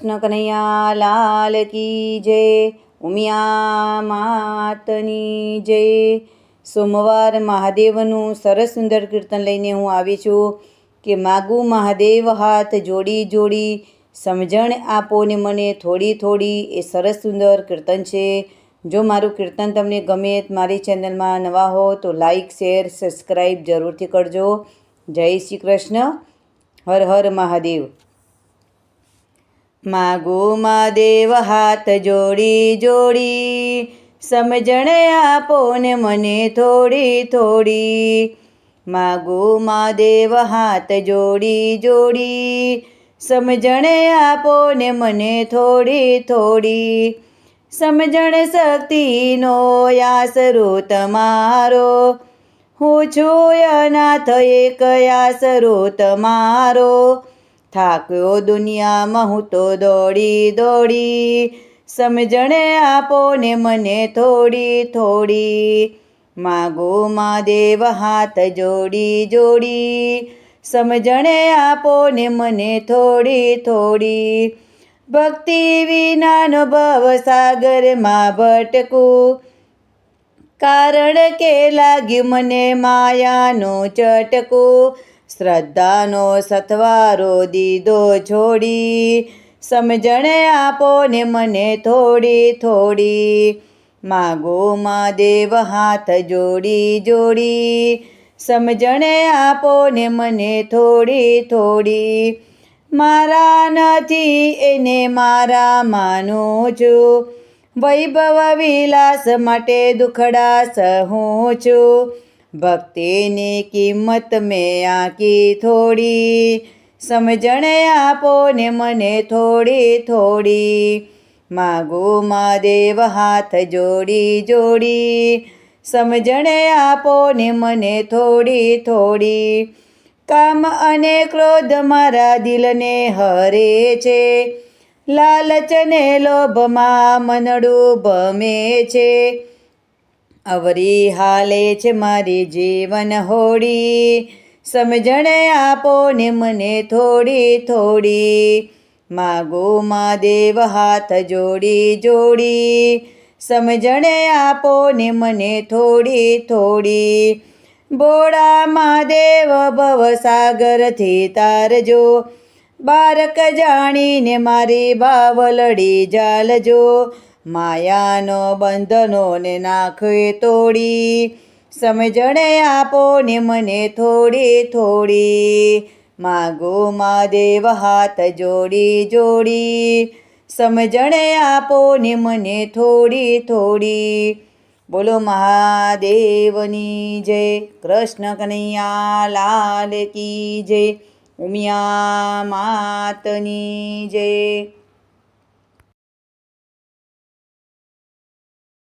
કૃષ્ણ કનૈયા, લાલ કી જય, ઉમિયા માતની જય. સોમવાર મહાદેવનું સરસ સુંદર કીર્તન લઈને હું આવી છું કે માગું મહાદેવ હાથ જોડી જોડી, સમજણ આપો ને મને થોડી થોડી, એ સરસ સુંદર કીર્તન છે. જો મારું કીર્તન તમને ગમે મારી ચેનલમાં નવા હો તો લાઈક, શેર, સબસ્ક્રાઈબ જરૂરથી કરજો. જય શ્રી કૃષ્ણ. હર હર મહાદેવ. માગો મહાદેવ હાથ જોડી જોડી, સમજણ આપો ને મને થોડી થોડી. માગો મહાદેવ હાથ જોડી જોડી, સમજણ આપો ને મને થોડી થોડી. સમજણ શક્તિનો યાસરો તમારો હું છું અનાથ એક યાસરો તમારો થાક્યો દુનિયામાં હું તો દોડી દોડી, સમજણે આપો ને મને થોડી થોડી. માગો મહાદેવ હાથ જોડી જોડી, સમજણે આપો ને મને થોડી થોડી. ભક્તિ વિનાનો ભવ સાગરમાં ભટકું, કારણ કે લાગ્યું મને માયાનું ચટકું. શ્રદ્ધાનો સથવારો દીધો છોડી. સમજણે આપો ને મને થોડી થોડી. માગો મહાદેવ હાથ જોડી જોડી. સમજણે આપો ને મને થોડી થોડી. મારા નથી એને મારા માનું છું. વૈભવ વિલાસ માટે દુખડા સહું છું. ભક્તિની કિંમત મેં આંકી થોડી. સમજણ આપો ને મને થોડી થોડી. માગો મહાદેવ હાથ જોડી જોડી. સમજણ આપો ને મને થોડી થોડી. કામ અને ક્રોધ મારા દિલને હરે છે. લાલચને લોભમાં મનડું ભમે છે. અવરી હાલે છે મારી જીવન હોડી. સમજણ આપો ને મને થોડી થોડી. માગો મહાદેવ હાથ જોડી જોડી. સમજણ આપો ને મને થોડી થોડી. દેવ મહાદેવ ભવસાગરથી તારજો. બારક જાણીને મારી બાવલડી જાલજો. માયાનો બંધનોને નાખે તોડી. સમજણે આપો ને મને થોડી થોડી. માગો મહાદેવ હાથ જોડી જોડી. સમજણે આપો ને મને થોડી થોડી. બોલો મહાદેવની જય, કૃષ્ણ કનૈયા લાલ કી જય, ઉમિયા માતની જય.